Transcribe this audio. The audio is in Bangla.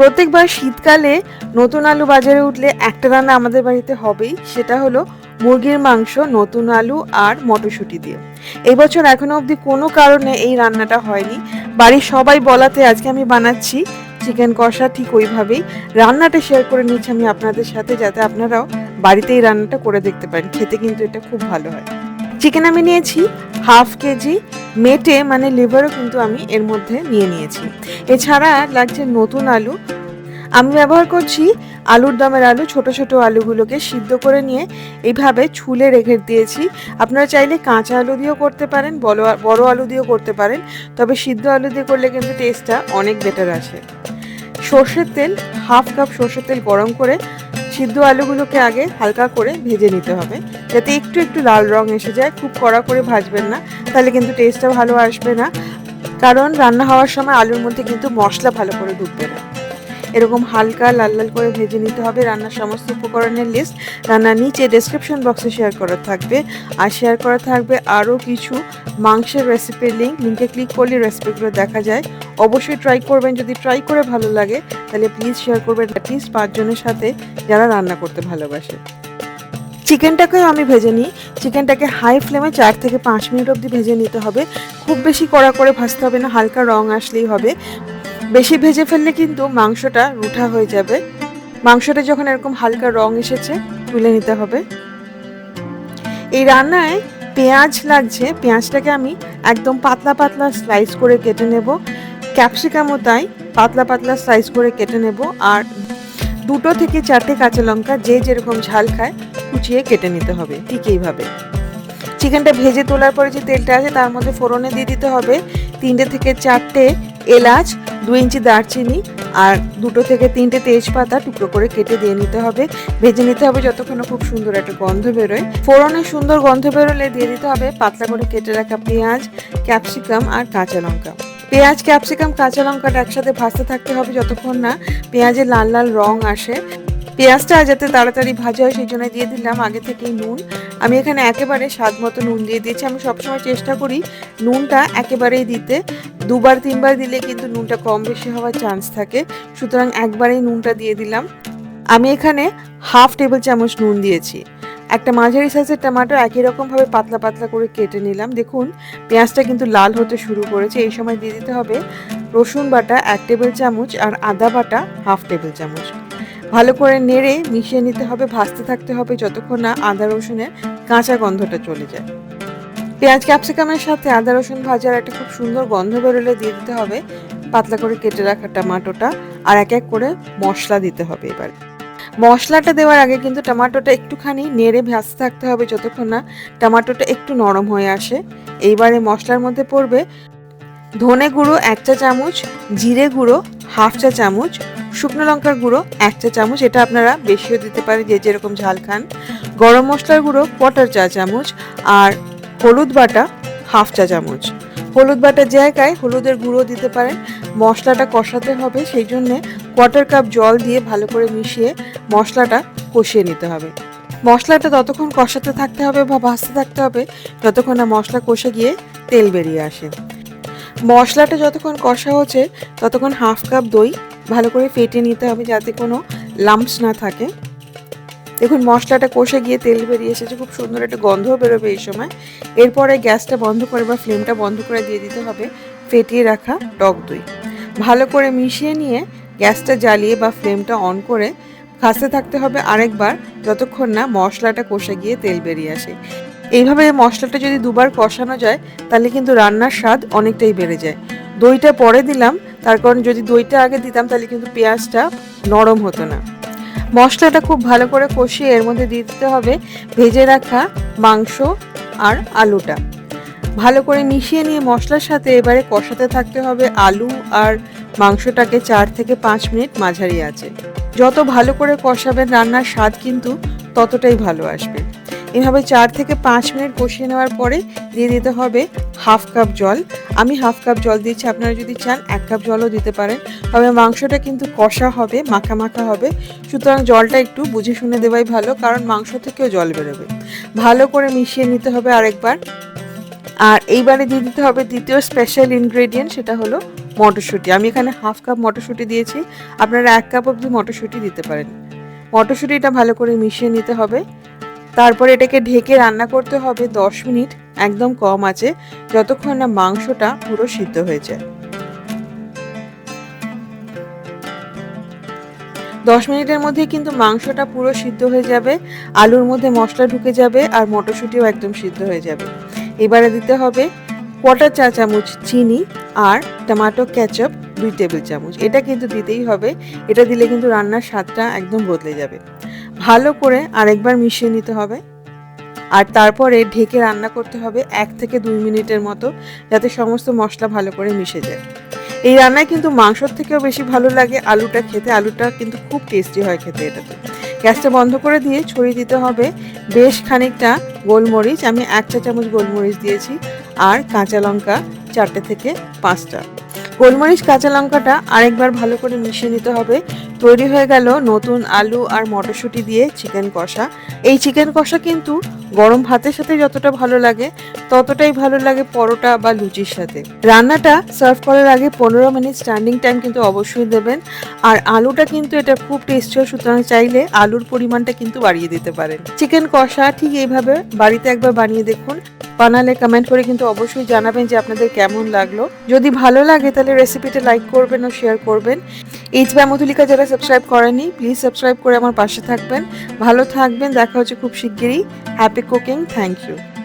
প্রত্যেকবার শীতকালে নতুন আলু বাজারে উঠলে একটা রান্না আমাদের বাড়িতে হবেই, সেটা হলো মুরগির মাংস, নতুন আলু আর মটরশুঁটি দিয়ে। এবছর এখনও অবধি কোনো কারণে এই রান্নাটা হয়নি। বাড়ির সবাই বলাতে আজকে আমি বানাচ্ছি চিকেন কষা ঠিক ওইভাবেই। রান্নাটা শেয়ার করে নিচ্ছি আমি আপনাদের সাথে যাতে আপনারাও বাড়িতে এই রান্নাটা করে দেখতে পারেন। খেতে কিন্তু এটা খুব ভালো হয়। চিকেন আমি নিয়েছি হাফ কেজি মেটে মানে লিভারও কিন্তু আমি এর মধ্যে নিয়ে নিয়েছি। এছাড়া লাগছে নতুন আলু। আমি ব্যবহার করছি আলুর দমের আলু, ছোট ছোট আলুগুলোকে সিদ্ধ করে নিয়ে এইভাবে ছুলে রেখে দিয়েছি। আপনারা চাইলে কাঁচা আলু দিয়েও করতে পারেন বড় বড় আলু দিয়েও করতে পারেন, তবে সিদ্ধ আলু দিয়ে করলে কিন্তু টেস্টটা অনেক বেটার আসে। সর্ষের তেল হাফ কাপ সর্ষের তেল গরম করে সিদ্ধ আলুগুলোকে আগে হালকা করে ভেজে নিতে হবে। যাতে একটু একটু লাল রং এসে যায়, খুব কড়া করে ভাজবেন না, তাহলে কিন্তু টেস্টটা ভালো আসবে না। কারণ রান্না হওয়ার সময় আলুর মধ্যে কিন্তু মশলা ভালো করে ঢুকবে না। এরকম হালকা লাল লাল করে ভেজে নিতে হবে। রান্নার সমস্ত উপকরণের লিস্ট রান্নার নিচে ডেসক্রিপশন বক্সে শেয়ার করা থাকবে। আর শেয়ার করা থাকবে আরও কিছু মাংসের রেসিপির লিঙ্ক লিঙ্কে ক্লিক করলে রেসিপিগুলো দেখা যায়। অবশ্যই ট্রাই করবেন। যদি ট্রাই করে ভালো লাগে, তাহলে প্লিজ শেয়ার করবেন অ্যাটলিস্ট পাঁচজনের সাথে যারা রান্না করতে ভালোবাসে। চিকেনটাকেও আমি ভেজে নিই। চিকেনটাকে হাই ফ্লেমে চার থেকে পাঁচ মিনিট অবধি ভেজে নিতে হবে। খুব বেশি কড়া করে ভাজতে হবে না। হালকা রং আসলেই হবে। বেশি ভেজে ফেললে কিন্তু মাংসটা রুঠা হয়ে যাবে। মাংসটা যখন এরকম হালকা রং এসেছে, তুলে নিতে হবে। এই রান্নায় পেঁয়াজ লাগছে। পেঁয়াজটাকে আমি একদম পাতলা পাতলা স্লাইস করে কেটে নেব। ক্যাপসিকামও তাই পাতলা পাতলা স্লাইস করে কেটে নেব আর দুটো থেকে চারটে কাঁচা লঙ্কা যে যেরকম ঝাল খায়, কুচিয়ে কেটে নিতে হবে। ঠিক এইভাবে। চিকেনটা ভেজে তোলার পরে যে তেলটা আছে, তার মধ্যে ফোড়নে দিয়ে দিতে হবে। তিনটে থেকে চারটে এলাচ দু ইঞ্চি দারচিনি আর দুটো থেকে তিনটে তেজপাতা টুকরো করে কেটে দিয়ে নিতে হবে। ভেজে নিতে হবে যতক্ষণ খুব সুন্দর একটা গন্ধ বেরোয়। ফোড়নে সুন্দর গন্ধ বেরোলে দিয়ে দিতে হবে পাতলা করে কেটে রাখা পেঁয়াজ, ক্যাপসিকাম আর কাঁচা লঙ্কা। পেঁয়াজ, ক্যাপসিকাম, কাঁচা লঙ্কাটা একসাথে ভাজতে থাকতে হবে যতক্ষণ না পেঁয়াজের লাল লাল রং আসে। পেঁয়াজটা যাতে তাড়াতাড়ি ভাজা হয়, সেই জন্য দিয়ে দিলাম আগে থেকেই নুন। আমি এখানে একেবারে স্বাদ মতো নুন দিয়ে দিয়েছি। আমি সবসময় চেষ্টা করি নুনটা একেবারেই দিতে। দুবার, তিনবার দিলে কিন্তু নুনটা কম বেশি হওয়ার চান্স থাকে। সুতরাং একবারেই নুনটা দিয়ে দিলাম। আমি এখানে হাফ টেবিল চামচ নুন দিয়েছি। একটা মাঝারি সাইজের টমেটো একই রকমভাবে পাতলা পাতলা করে কেটে নিলাম। দেখুন, পেঁয়াজটা কিন্তু লাল হতে শুরু করেছে। এই সময় দিয়ে দিতে হবে রসুন বাটা এক টেবিল চামচ আর আদা বাটা হাফ টেবিল চামচ। ভালো করে নেড়ে মিশিয়ে নিতে হবে, ভাজতে থাকতে হবে যতক্ষণ না আদা রসুনের কাঁচা গন্ধটা চলে যায়। পেঁয়াজ ক্যাপসিকামের সাথে আদা রসুন ভাজার একটা খুব সুন্দর গন্ধ বেরোলে দিয়ে দিতে হবে। পাতলা করে কেটে রাখা টমাটোটা আর এক এক করে মশলা দিতে হবে এবার। মশলাটা দেওয়ার আগে কিন্তু টমাটোটা একটুখানি নেড়ে ভাজতে থাকতে হবে যতক্ষণ না টমাটোটা একটু নরম হয়ে আসে। এইবারে মশলার মধ্যে পড়বে ধনে গুঁড়ো এক চা চামচ, জিরে গুঁড়ো হাফ চা চামচ শুকনো লঙ্কার গুঁড়ো, এক চা চামচ, এটা আপনারা বেশিও দিতে পারেন, যে যেরকম ঝাল খান। গরম মশলার গুঁড়ো কোয়াটার চা চামচ, আর হলুদ বাটা হাফ চা চামচ। হলুদ বাটার জায়গায় হলুদের গুঁড়ো দিতে পারেন, মশলাটা কষাতে হবে, সেই জন্যে কোয়ার্টার কাপ জল দিয়ে ভালো করে মিশিয়ে মশলাটা কষিয়ে নিতে হবে। মশলাটা ততক্ষণ কষাতে থাকতে হবে বা ভাজতে থাকতে হবে, যতক্ষণ না মশলা কষে গিয়ে তেল বেরিয়ে আসে। মশলাটা যতক্ষণ কষা হচ্ছে, ততক্ষণ হাফ কাপ দই ভালো করে ফেটে নিতে হবে যাতে কোনো লাম্পস না থাকে। দেখুন, মশলাটা কষে গিয়ে তেল বেরিয়ে এসেছে, খুব সুন্দর একটা গন্ধও বেরোবে এই সময়। এরপরে গ্যাসটা বন্ধ করে বা ফ্লেমটা বন্ধ করে দিয়ে দিতে হবে ফেটিয়ে রাখা টক দই। ভালো করে মিশিয়ে নিয়ে গ্যাসটা জ্বালিয়ে বা ফ্লেমটা অন করে ভাজতে থাকতে হবে আরেকবার যতক্ষণ না মশলাটা কষে গিয়ে তেল বেরিয়ে আসে। এইভাবে মশলাটা যদি দুবার কষানো যায়, তাহলে কিন্তু রান্নার স্বাদ অনেকটাই বেড়ে যায়। দইটা পরে দিলাম তার কারণ যদি দইটা আগে দিতাম, তাহলে কিন্তু পেঁয়াজটা নরম হতো না। মশলাটা খুব ভালো করে কষিয়ে এর মধ্যে দিয়ে দিতে হবে ভেজে রাখা মাংস আর আলুটা। ভালো করে মিশিয়ে নিয়ে মশলার সাথে এবারে কষাতে থাকতে হবে আলু আর মাংসটাকে চার থেকে পাঁচ মিনিট মাঝারি আছে। যত ভালো করে কষাবেন, রান্নার স্বাদ কিন্তু ততটাই ভালো আসবে। এভাবে চার থেকে পাঁচ মিনিট কষিয়ে নেওয়ার পরে দিয়ে দিতে হবে হাফ কাপ জল। আমি হাফ কাপ জল দিচ্ছি আপনারা যদি চান এক কাপ জলও দিতে পারেন। তবে মাংসটা কিন্তু কষা হবে, মাখা মাখা হবে। সুতরাং জলটা একটু বুঝে শুনে দেওয়াই ভালো, কারণ মাংস থেকেও জল বেরোবে। ভালো করে মিশিয়ে নিতে হবে আরেকবার। আর এইবারে দিয়ে দিতে হবে দ্বিতীয় স্পেশাল ইনগ্রেডিয়েন্ট সেটা হলো মটরশুঁটি। আমি এখানে হাফ কাপ মটরশুঁটি দিয়েছি। আপনারা এক কাপ অবধি মটরশুঁটি দিতে পারেন। মটরশুঁটিটা ভালো করে মিশিয়ে নিতে হবে। তারপর এটাকে ঢেকে রান্না করতে হবে দশ মিনিট, একদম কম আছে, যতক্ষণ না মাংসটা পুরো সিদ্ধ হয়ে যায়। দশ মিনিটের মধ্যে কিন্তু মাংসটা পুরো সিদ্ধ হয়ে যাবে, আলুর মধ্যে মশলা ঢুকে যাবে আর মটরশুঁটিও একদম সিদ্ধ হয়ে যাবে। এবারে দিতে হবে কোয়াটার চা চামচ চিনি আর টমেটো ক্যাচআপ দুই টেবিল চামচ। এটা কিন্তু দিতেই হবে, এটা দিলে কিন্তু রান্নার স্বাদটা একদম বদলে যাবে। ভালো করে আরেকবার মিশিয়ে নিতে হবে। আর তারপরে ঢেকে রান্না করতে হবে এক থেকে দুই মিনিটের মতো, যাতে সমস্ত মশলা ভালো করে মিশে যায়। এই রান্নায় কিন্তু মাংসর থেকেও বেশি ভালো লাগে আলুটা খেতে। আলুটা কিন্তু খুব টেস্টি হয় খেতে এটাতে। গ্যাসটা বন্ধ করে দিয়ে ছড়িয়ে দিতে হবে বেশ খানিকটা গোলমরিচ। আমি এক চা চামচ গোলমরিচ দিয়েছি আর কাঁচা লঙ্কা চারটে থেকে পাঁচটা। গোলমরিচ, কাঁচা লঙ্কাটা আরেকবার ভালো করে মিশিয়ে নিতে হবে। তৈরি হয়ে গেল নতুন আলু আর মটরশুঁটি দিয়ে চিকেন কষা। এই চিকেন কষা কিন্তু গরম ভাতের সাথে যতটা ভালো লাগে, ততটাই ভালো লাগে পরোটা বা লুচির সাথে। রান্নাটা সার্ভ করার আগে পনেরো মিনিট স্ট্যান্ডিং টাইম কিন্তু অবশ্যই দেবেন। আর আলুটা কিন্তু এটা খুব টেস্টি হয়, সুতরাং চাইলে আলুর পরিমাণটা কিন্তু বাড়িয়ে দিতে পারেন। চিকেন কষা ঠিক এইভাবে বাড়িতে একবার বানিয়ে দেখুন। বানালে কমেন্ট করে কিন্তু অবশ্যই জানাবেন যে আপনাদের কেমন লাগল। যদি ভালো লাগে তাহলে রেসিপিটা লাইক করবেন ও শেয়ার করবেন। এইচ বাই মধুলিকা যারা সাবস্ক্রাইব করেনি প্লিজ সাবস্ক্রাইব করে আমার পাশে থাকবেন। ভালো থাকবেন, দেখা হচ্ছে খুব শিগগিরই। Happy cooking Thank you.